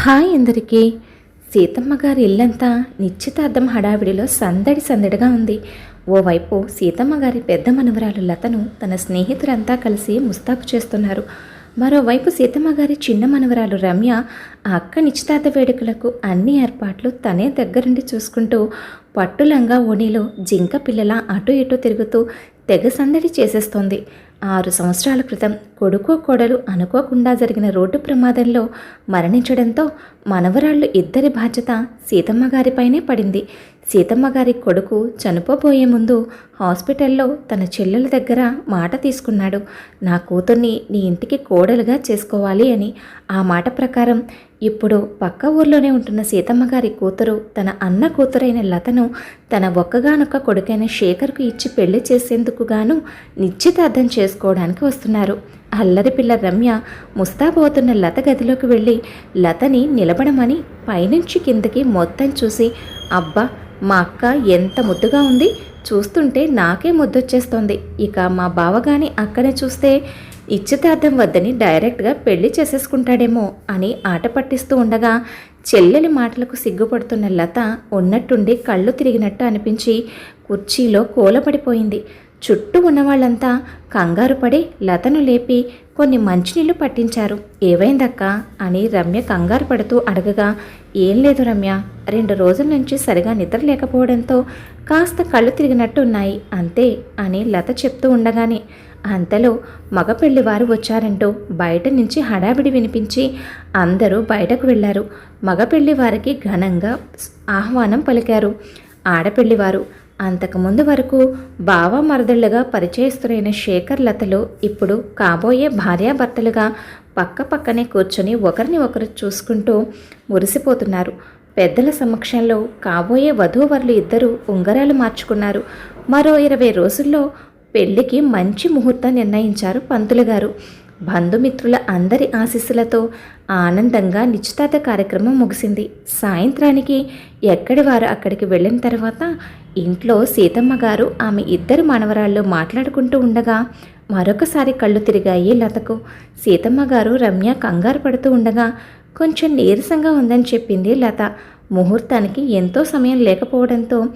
Hi అందరికీ. సీతమ్మ గారి ఇల్లంతా నిశ్చితార్థం హడావిడిలో సందడి సందడిగా ఉంది. ఓవైపు సీతమ్మ గారి పెద్ద మనవరాలు లతను తన స్నేహితులంతా కలిసి ముస్తాబు చేస్తున్నారు. మరోవైపు సీతమ్మ గారి చిన్న మనవరాలు రమ్య ఆ అక్క నిశ్చితార్థ వేడుకలకు అన్ని ఏర్పాట్లు తనే దగ్గరుండి చూసుకుంటూ పట్టులంగా ఓణిలో జింక పిల్లల అటు ఇటు తిరుగుతూ తెగ సందడి చేసేస్తోంది. ఆరు సంవత్సరాల క్రితం కొడుకు కోడలు అనుకోకుండా జరిగిన రోడ్డు ప్రమాదంలో మరణించడంతో మనవరాళ్ళు ఇద్దరి బాధ్యత సీతమ్మ గారిపైనే పడింది. సీతమ్మ గారి కొడుకు చనిపోబోయే ముందు హాస్పిటల్లో తన చెల్లెల దగ్గర మాట తీసుకున్నాడు. నా కూతుర్ని నీ ఇంటికి కోడలుగా చేసుకోవాలి అని. ఆ మాట ప్రకారం ఇప్పుడు పక్క ఊర్లోనే ఉంటున్న సీతమ్మ గారి కూతురు తన అన్న కూతురైన లతను తన ఒక్కగానొక్క కొడుకైన శేఖర్కు ఇచ్చి పెళ్ళి చేసేందుకు గాను నిశ్చితార్థం చేసుకోవడానికి వస్తున్నారు. అల్లరి పిల్ల రమ్య ముస్తాబోతున్న లత గదిలోకి వెళ్ళి లతని నిలబడమని పైనుంచి కిందకి మొత్తం చూసి అబ్బా మా అక్క ఎంత ముద్దుగా ఉంది. చూస్తుంటే నాకే ముద్దొచ్చేస్తోంది. ఇక మా బావగాని అక్కనే చూస్తే ఇచ్చితార్థం వద్దని డైరెక్ట్గా పెళ్ళి చేసేసుకుంటాడేమో అని ఆట పట్టిస్తూ ఉండగా చెల్లెలి మాటలకు సిగ్గుపడుతున్న లత ఉన్నట్టుండి కళ్ళు తిరిగినట్టు అనిపించి కుర్చీలో కూలపడిపోయింది. చుట్టూ ఉన్నవాళ్ళంతా కంగారు పడి లతను లేపి కొన్ని మంచినీళ్ళు పట్టించారు. ఏవైందక్క అని రమ్య కంగారు పడుతూ అడగగా ఏం లేదు రమ్య. రెండు రోజుల నుంచి సరిగా నిద్ర లేకపోవడంతో కాస్త కళ్ళు తిరిగినట్టు ఉన్నాయి అంతే అని లత చెప్తూ ఉండగానే అంతలో మగ పెళ్ళివారు వచ్చారంటూ బయట నుంచి హడావిడి వినిపించి అందరూ బయటకు వెళ్ళారు మగ పెళ్ళివారికి ఘనంగా ఆహ్వానం పలికారు. ఆడపెళ్ళివారు అంతకుముందు వరకు బావ మరదళ్ళుగా పరిచయస్తులైన శేఖర్ లతలు ఇప్పుడు కాబోయే భార్యాభర్తలుగా పక్క పక్కనే కూర్చొని ఒకరిని ఒకరు చూసుకుంటూ మురిసిపోతున్నారు. పెద్దల సమక్షంలో కాబోయే వధూవరులు ఇద్దరు ఉంగరాలు మార్చుకున్నారు. మరో ఇరవై రోజుల్లో పెళ్ళికి మంచి ముహూర్తం నిర్ణయించారు పంతులు గారు బంధుమిత్రుల అందరి ఆశీస్సులతో ఆనందంగా నిశ్చితార్థ కార్యక్రమం ముగిసింది. సాయంత్రానికి ఎక్కడి వారు అక్కడికి వెళ్ళిన తర్వాత ఇంట్లో సీతమ్మ గారు ఆమె ఇద్దరు మనవరాళ్ళు మాట్లాడుకుంటూ ఉండగా మరొకసారి కళ్ళు తిరిగాయి లతకు. సీతమ్మ గారు రమ్య కంగారు పడుతూ ఉండగా కొంచెం నీరసంగా ఉందని చెప్పింది లత. ముహూర్తానికి ఎంతో సమయం లేకపోవడంతో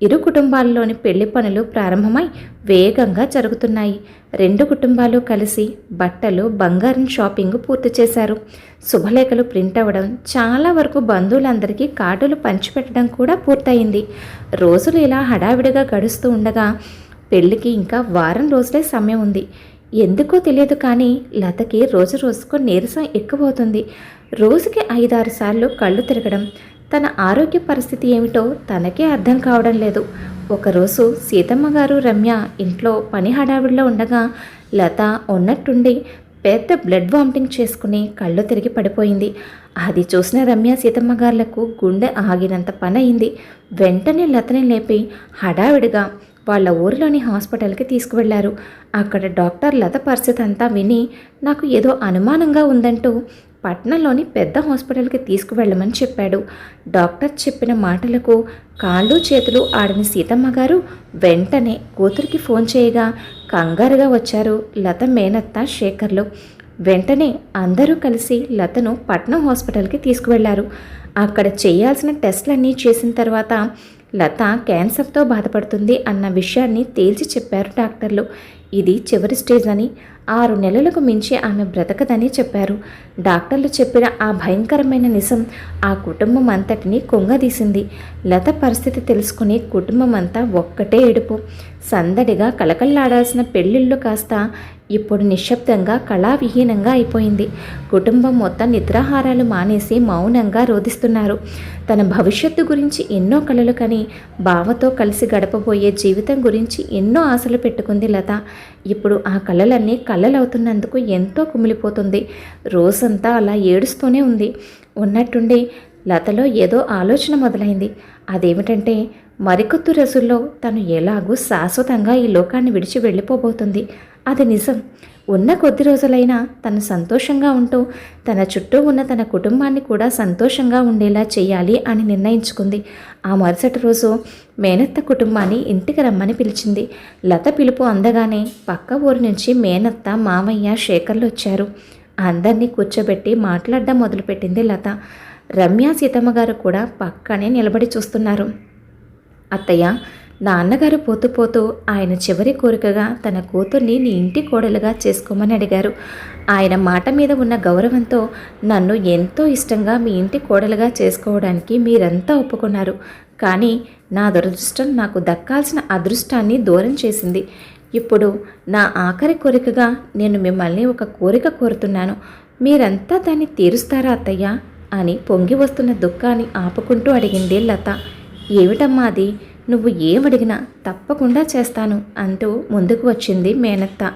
ఇరు కుటుంబాల్లోని పెళ్ళి పనులు ప్రారంభమై వేగంగా జరుగుతున్నాయి. రెండు కుటుంబాలు కలిసి బట్టలు బంగారం షాపింగ్ పూర్తి చేశారు. శుభలేఖలు ప్రింట్ అవ్వడం చాలా వరకు బంధువులందరికీ కార్డులు పంచిపెట్టడం కూడా పూర్తయింది. రోజులు ఇలా హడావిడిగా గడుస్తూ ఉండగా పెళ్ళికి ఇంకా వారం రోజులే సమయం ఉంది. ఎందుకో తెలియదు కానీ లతకి రోజు రోజుకు నీరసం ఎక్కువవుతుంది. రోజుకి ఐదారు సార్లు కళ్ళు తిరగడం తన ఆరోగ్య పరిస్థితి ఏమిటో తనకే అర్థం కావడం లేదు. ఒకరోజు సీతమ్మ గారు రమ్య ఇంట్లో పని హడావిడిలో ఉండగా లత ఉన్నట్టుండి పెద్ద బ్లడ్ వామిటింగ్ చేసుకుని కళ్ళు తిరిగి పడిపోయింది. అది చూసిన రమ్య సీతమ్మ గారులకు గుండె ఆగినంత పని అయింది వెంటనే లతని లేపి హడావిడిగా వాళ్ళ ఊరిలోని హాస్పిటల్కి తీసుకువెళ్ళారు. అక్కడ డాక్టర్ లత పరిస్థితి అంతా విని నాకు ఏదో అనుమానంగా ఉందంటూ పట్నంలోని పెద్ద హాస్పిటల్కి తీసుకువెళ్ళమని చెప్పాడు. డాక్టర్ చెప్పిన మాటలకు కాళ్ళు చేతులు ఆడని సీతమ్మ గారు వెంటనే కూతురికి ఫోన్ చేయగా కంగారుగా వచ్చారు లత మేనత్త శేఖర్లు. వెంటనే అందరూ కలిసి లతను పట్నం హాస్పిటల్కి తీసుకువెళ్ళారు అక్కడ చేయాల్సిన టెస్ట్లన్నీ చేసిన తర్వాత లత క్యాన్సర్తో బాధపడుతుంది అన్న విషయాన్ని తేల్చి చెప్పారు డాక్టర్లు. ఇది చివరి స్టేజ్ అని ఆరు నెలలకు మించి ఆమె బ్రతకదని చెప్పారు. డాక్టర్లు చెప్పిన ఆ భయంకరమైన నిజం ఆ కుటుంబం అంతటిని కొంగదీసింది. లత పరిస్థితి తెలుసుకుని కుటుంబం అంతా ఒక్కటే ఏడుపు. సందడిగా కలకల్లాడాల్సిన పెళ్ళిళ్ళు కాస్త ఇప్పుడు నిశ్శబ్దంగా కళావిహీనంగా అయిపోయింది. కుటుంబం మొత్తం నిద్రాహారాలు మానేసి మౌనంగా రోధిస్తున్నారు. తన భవిష్యత్తు గురించి ఎన్నో కలలు కని బావతో కలిసి గడపబోయే జీవితం గురించి ఎన్నో ఆశలు పెట్టుకుంది లత. ఇప్పుడు ఆ కళలన్నీ కళ్ళలవుతున్నందుకు ఎంతో కుమిలిపోతుంది. రోజంతా అలా ఏడుస్తూనే ఉంది. ఉన్నట్టుండి లతలో ఏదో ఆలోచన మొదలైంది. అదేమిటంటే మరికొద్దు రోజుల్లో తను ఎలాగూ శాశ్వతంగా ఈ లోకాన్ని విడిచి వెళ్ళిపోబోతుంది. అది నిజం. ఉన్న కొద్ది రోజులైనా తను సంతోషంగా ఉంటూ తన చుట్టూ ఉన్న తన కుటుంబాన్ని కూడా సంతోషంగా ఉండేలా చేయాలి అని నిర్ణయించుకుంది. ఆ మరుసటి రోజు మేనత్త కుటుంబాన్ని ఇంటికి రమ్మని పిలిచింది. లత పిలుపు అందగానే పక్క ఊరి నుంచి మేనత్త మామయ్య శేఖర్లు వచ్చారు. అందరినీ కూర్చోబెట్టి మాట్లాడడం మొదలుపెట్టింది లత. రమ్య సీతమ్మ గారు కూడా పక్కనే నిలబడి చూస్తున్నారు. అత్తయ్య నాన్నగారు పోతూ పోతూ ఆయన చివరి కోరికగా తన కూతుర్ని నీ ఇంటి కోడలుగా చేసుకోమని అడిగారు. ఆయన మాట మీద ఉన్న గౌరవంతో నన్ను ఎంతో ఇష్టంగా మీ ఇంటి కోడలుగా చేసుకోవడానికి మీరంతా ఒప్పుకున్నారు. కానీ నా దురదృష్టం నాకు దక్కాల్సిన అదృష్టాన్ని దూరం చేసింది. ఇప్పుడు నా ఆఖరి కోరికగా నేను మిమ్మల్ని ఒక కోరిక కోరుతున్నాను. మీరంతా దాన్ని తీరుస్తారా అత్తయ్య? అని పొంగి వస్తున్న దుఃఖాన్ని ఆపుకుంటూ అడిగింది లత. ఏమిటమ్మా అది? నువ్వు ఏమడిగినా తప్పకుండా చేస్తాను అంటూ ముందుకు వచ్చింది మేనత్త.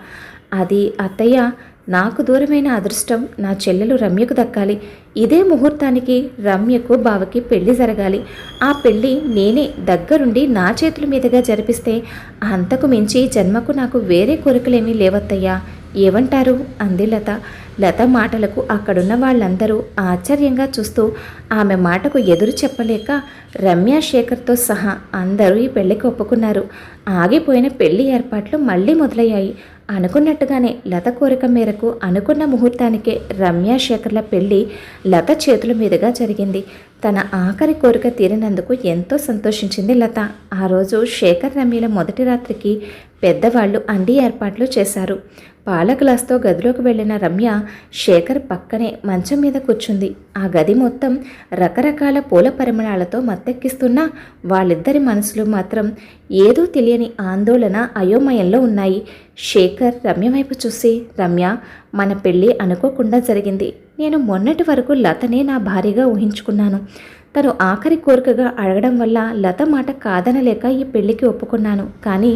అది అత్తయ్య నాకు దూరమైన అదృష్టం నా చెల్లెలు రమ్యకు దక్కాలి. ఇదే ముహూర్తానికి రమ్యకు బావకి పెళ్ళి జరగాలి. ఆ పెళ్ళి నేనే దగ్గరుండి నా చేతుల మీదుగా జరిపిస్తే అంతకు మించి జన్మకు నాకు వేరే కోరికలేమీ లేవత్తయ్యా. ఏమంటారు అంది లత. లత మాటలకు అక్కడున్న వాళ్ళందరూ ఆశ్చర్యంగా చూస్తూ ఆమె మాటకు ఎదురు చెప్పలేక రమ్య శేఖర్తో సహా అందరూ ఈ పెళ్ళికి ఒప్పుకున్నారు. ఆగిపోయిన పెళ్ళి ఏర్పాట్లు మళ్ళీ మొదలయ్యాయి. అనుకున్నట్టుగానే లత కోరిక మేరకు అనుకున్న ముహూర్తానికే రమ్య శేఖర్ల పెళ్ళి లత చేతుల మీదుగా జరిగింది. తన ఆఖరి కోరిక తీరినందుకు ఎంతో సంతోషించింది లత. ఆ రోజు శేఖర్ రమ్యల మొదటి రాత్రికి పెద్దవాళ్ళు అండి ఏర్పాట్లు చేశారు. పాల గ్లాస్తో గదిలోకి వెళ్ళిన రమ్య శేఖర్ పక్కనే మంచం మీద కూర్చుంది. ఆ గది మొత్తం రకరకాల పూల పరిమళాలతో మత్తెక్కిస్తున్నా వాళ్ళిద్దరి మనసులు మాత్రం ఏదో తెలియని ఆందోళన అయోమయంలో ఉన్నాయి. శేఖర్ రమ్య వైపు చూసి రమ్య మన పెళ్ళి అనుకోకుండా జరిగింది. నేను మొన్నటి వరకు లతనే నా భార్యగా ఊహించుకున్నాను. తను ఆఖరి కోరికగా అడగడం వల్ల లత మాట కాదనలేక ఈ పెళ్ళికి ఒప్పుకున్నాను. కానీ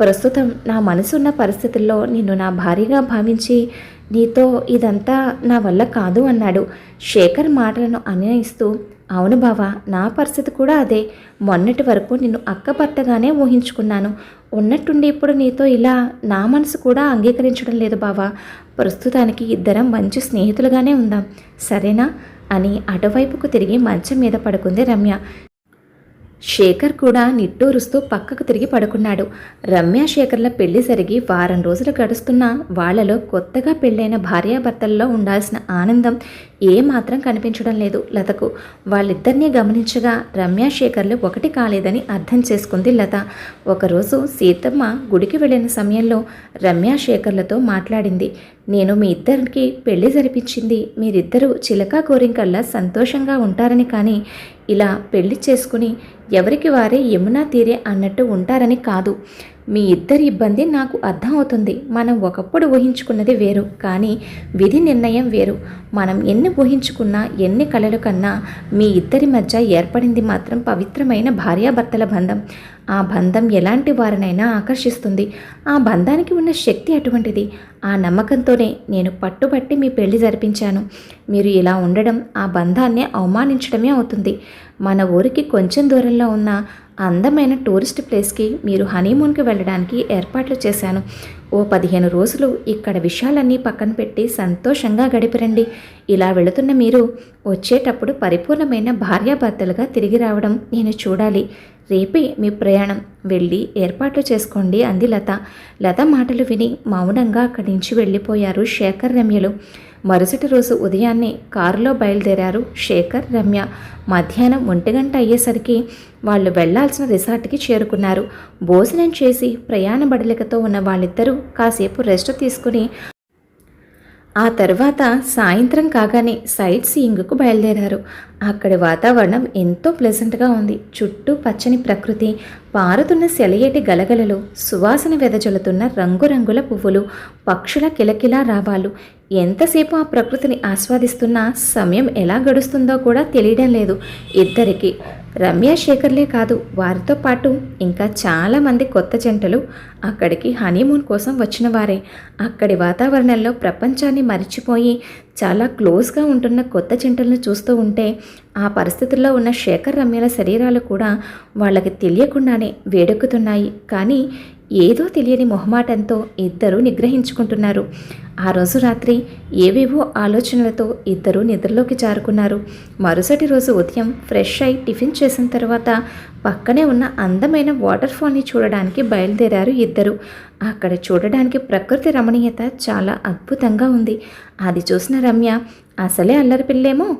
ప్రస్తుతం నా మనసున్న పరిస్థితుల్లో నిన్ను నా భార్యగా భావించి నీతో ఇదంతా నా వల్ల కాదు అన్నాడు. శేఖర్ మాటలను అన్వయిస్తూ అవును బావా నా పరిస్థితి కూడా అదే. మొన్నటి వరకు నిన్ను అక్కభర్తగానే ఊహించుకున్నాను. ఉన్నట్టుండి ఇప్పుడు నీతో ఇలా నా మనసు కూడా అంగీకరించడం లేదు బావా. ప్రస్తుతానికి ఇద్దరం మంచి స్నేహితులుగానే ఉందాం. సరేనా? అని అటువైపుకు తిరిగి మంచం మీద పడుకుంది రమ్య. శేఖర్ కూడా నిట్టూరుస్తూ పక్కకు తిరిగి పడుకున్నాడు. రమ్య శేఖర్ల పెళ్ళి జరిగి వారం రోజులు గడుస్తున్నా వాళ్ళలో కొత్తగా పెళ్ళైన భార్యాభర్తల్లో ఉండాల్సిన ఆనందం ఏమాత్రం కనిపించడం లేదు. లతకు వాళ్ళిద్దరినీ గమనించగా రమ్య శేఖర్లు ఒకటి కాలేదని అర్థం చేసుకుంది లత. ఒకరోజు సీతమ్మ గుడికి వెళ్ళిన సమయంలో రమ్య శేఖర్లతో మాట్లాడింది. నేను మీ ఇద్దరికి పెళ్ళి జరిపించింది. మీరిద్దరూ చిలకా కోరింకల్లా సంతోషంగా ఉంటారని కానీ ఇలా పెళ్ళి చేసుకుని ఎవరికి వారే యమునా తీరే అన్నట్టు ఉంటారని కాదు. మీ ఇద్దరి ఇబ్బంది నాకు అర్థం అవుతుంది. మనం ఒకప్పుడు ఊహించుకున్నది వేరు కానీ విధి నిర్ణయం వేరు. మనం ఎన్ని ఊహించుకున్నా ఎన్ని కలలు కన్నా మీ ఇద్దరి మధ్య ఏర్పడింది మాత్రం పవిత్రమైన భార్యాభర్తల బంధం. ఆ బంధం ఎలాంటి వారినైనా ఆకర్షిస్తుంది. ఆ బంధానికి ఉన్న శక్తి అటువంటిది. ఆ నమ్మకంతోనే నేను పట్టుబట్టి మీ పెళ్ళి జరిపించాను. మీరు ఇలా ఉండడం ఆ బంధాన్ని అవమానించడమే అవుతుంది. మన ఊరికి కొంచెం దూరంలో ఉన్న అందమైన టూరిస్ట్ ప్లేస్కి మీరు హనీమూన్కి వెళ్ళడానికి ఏర్పాట్లు చేశాను. ఓ పదిహేను రోజులు ఇక్కడ విషయాలన్నీ పక్కన పెట్టి సంతోషంగా గడిపిరండి. ఇలా వెళుతున్న మీరు వచ్చేటప్పుడు పరిపూర్ణమైన భార్యాభర్తలుగా తిరిగి రావడం నేను చూడాలి. రేపే మీ ప్రయాణం. వెళ్ళి ఏర్పాట్లు చేసుకోండి అంది లత. లత మాటలు విని మౌనంగా అక్కడి నుంచి వెళ్ళిపోయారు శేఖర్ రమ్యలు. మరుసటి రోజు ఉదయాన్నే కారులో బయలుదేరారు శేఖర్ రమ్య. మధ్యాహ్నం ఒంటిగంట అయ్యేసరికి వాళ్ళు వెళ్ళాల్సిన రిసార్ట్కి చేరుకున్నారు. భోజనం చేసి ప్రయాణ బడలికతో ఉన్న వాళ్ళిద్దరూ కాసేపు రెస్ట్ తీసుకుని ఆ తర్వాత సాయంత్రం కాగానే సైట్ సీయింగ్కు బయలుదేరారు. అక్కడి వాతావరణం ఎంతో ప్లెజెంట్గా ఉంది. చుట్టూ పచ్చని ప్రకృతి పారుతున్న సెలయేటి గలగలలు సువాసన వెదజల్లుతున్న రంగురంగుల పువ్వులు పక్షుల కిలకిలా రావాలు. ఎంతసేపు ఆ ప్రకృతిని ఆస్వాదిస్తున్నా సమయం ఎలా గడుస్తుందో కూడా తెలియడం లేదు. ఇద్దరికి రమ్య శేఖర్లే కాదు వారితో పాటు ఇంకా చాలామంది కొత్త జంటలు అక్కడికి హనీమూన్ కోసం వచ్చిన వారే. అక్కడి వాతావరణంలో ప్రపంచాన్ని మరిచిపోయి చాలా క్లోజ్గా ఉంటున్న కొత్త జంటలను చూస్తూ ఉంటే ఆ పరిస్థితుల్లో ఉన్న శేఖర్ రమ్యల శరీరాలు కూడా వాళ్ళకి తెలియకుండానే వేడెక్కుతున్నాయి. కానీ ఏదో తెలియని మొహమాటంతో ఇద్దరూ నిగ్రహించుకుంటున్నారు. ఆ రోజు రాత్రి ఏవేవో ఆలోచనలతో ఇద్దరూ నిద్రలోకి జారుకున్నారు. మరుసటి రోజు ఉదయం ఫ్రెష్ అయి టిఫిన్ చేసిన తర్వాత పక్కనే ఉన్న అందమైన వాటర్ ఫాల్ని చూడడానికి బయలుదేరారు ఇద్దరు ఇద్దరు. అక్కడ చూడడానికి ప్రకృతి రమణీయత చాలా అద్భుతంగా ఉంది. అది చూసిన రమ్య అసలే అల్లరి పిల్లేమో.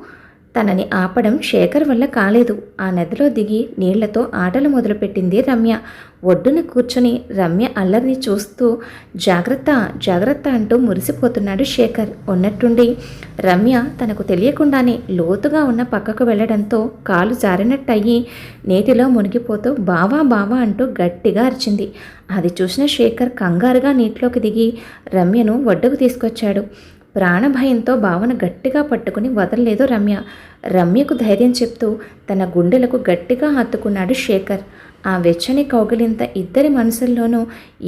తనని ఆపడం శేఖర్ వల్ల కాలేదు. ఆ నదిలో దిగి నీళ్ళతో ఆటలు మొదలుపెట్టింది రమ్య. ఒడ్డున కూర్చొని రమ్య అల్లరిని చూస్తూ జాగ్రత్త జాగ్రత్త అంటూ మురిసిపోతున్నాడు శేఖర్. ఉన్నట్టుండి రమ్య తనకు తెలియకుండానే లోతుగా ఉన్న పక్కకు వెళ్ళడంతో కాలు జారినట్టయి నీటిలో మునిగిపోతూ బావా బావా అంటూ గట్టిగా అరిచింది. అది చూసిన శేఖర్ కంగారుగా నీటిలోకి దిగి రమ్యను ఒడ్డుకు తీసుకొచ్చాడు. ప్రాణభయంతో భావన గట్టిగా పట్టుకుని వదలలేదు రమ్య. రమ్యకు ధైర్యం చెప్తూ తన గుండెలకు గట్టిగా హత్తుకున్నాడు శేఖర్. ఆ వెచ్చని కౌగిలింత ఇద్దరి మనసుల్లోనూ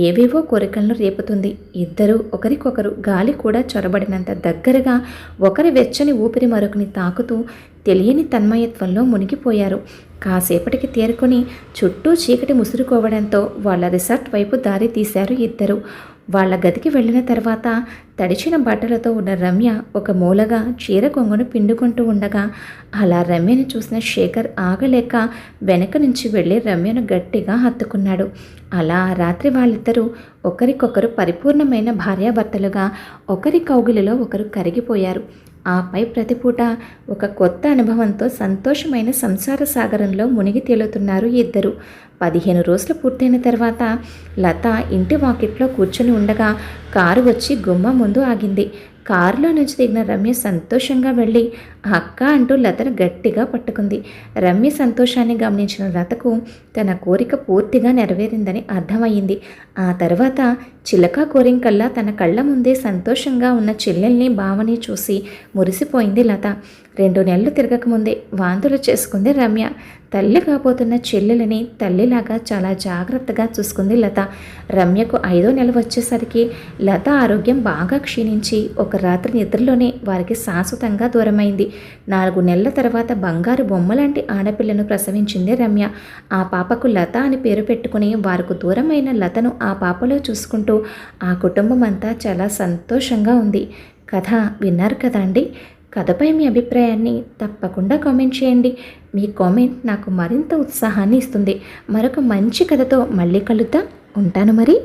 ఏవేవో కోరికలను రేపుతుంది. ఇద్దరు ఒకరికొకరు గాలి కూడా చొరబడినంత దగ్గరగా ఒకరి వెచ్చని ఊపిరి మరొకని తాకుతూ తెలియని తన్మయత్వంలో మునిగిపోయారు. కాసేపటికి తేరుకొని చుట్టూ చీకటి ముసురుకోవడంతో వాళ్ళ రిసార్ట్ వైపు దారి తీశారు ఇద్దరు. వాళ్ళ గదికి వెళ్ళిన తర్వాత తడిచిన బట్టలతో ఉన్న రమ్య ఒక మూలగా చీర కొంగును పిండుకుంటూ ఉండగా అలా రమ్యను చూసిన శేఖర్ ఆగలేక వెనక నుంచి వెళ్ళి రమ్యను గట్టిగా హత్తుకున్నాడు. అలా రాత్రి వాళ్ళిద్దరూ ఒకరికొకరు పరిపూర్ణమైన భార్యాభర్తలుగా ఒకరి కౌగిలిలో ఒకరు కరిగిపోయారు. ఆపై ప్రతిపూట ఒక కొత్త అనుభవంతో సంతోషమైన సంసార సాగరంలో మునిగి తేలుతున్నారు ఇద్దరు. పదిహేను రోజులు పూర్తయిన తర్వాత లత ఇంటి వాకిట్లో కూర్చొని ఉండగా కారు వచ్చి గుమ్మ ముందు ఆగింది. కారులో నుంచి దిగిన రమ్య సంతోషంగా వెళ్ళి అక్క అంటూ లతను గట్టిగా పట్టుకుంది. రమ్య సంతోషాన్ని గమనించిన లతకు తన కోరిక పూర్తిగా నెరవేరిందని అర్థమయ్యింది. ఆ తర్వాత చిలక కోరింకల్లా తన కళ్ళ ముందే సంతోషంగా ఉన్న చెల్లెల్ని భావని చూసి మురిసిపోయింది లత. రెండు నెలలు తిరగకముందే వాంతులు చేసుకుంది రమ్య. తల్లి కాబోతున్న చెల్లెలని తల్లిలాగా చాలా జాగ్రత్తగా చూసుకుంది లత. రమ్యకు ఐదో నెల వచ్చేసరికి లత ఆరోగ్యం బాగా క్షీణించి ఒక రాత్రి నిద్రలోనే వారికి శాశ్వతంగా దూరమైంది. నాలుగు నెలల తర్వాత బంగారు బొమ్మలాంటి ఆడపిల్లను ప్రసవించింది రమ్య. ఆ పాపకు లత అని పేరు పెట్టుకుని వారికి దూరమైన లతను ఆ పాపలో చూసుకుంటూ ఆ కుటుంబం అంతా చాలా సంతోషంగా ఉంది. కథ విన్నారు కదా అండి? కథపై మీ అభిప్రాయాన్ని తప్పకుండా కామెంట్ చేయండి. మీ కామెంట్ నాకు మరింత ఉత్సాహాన్ని ఇస్తుంది. మరొక మంచి కథతో మళ్ళీ కలుద్దాం. ఉంటాను మరి.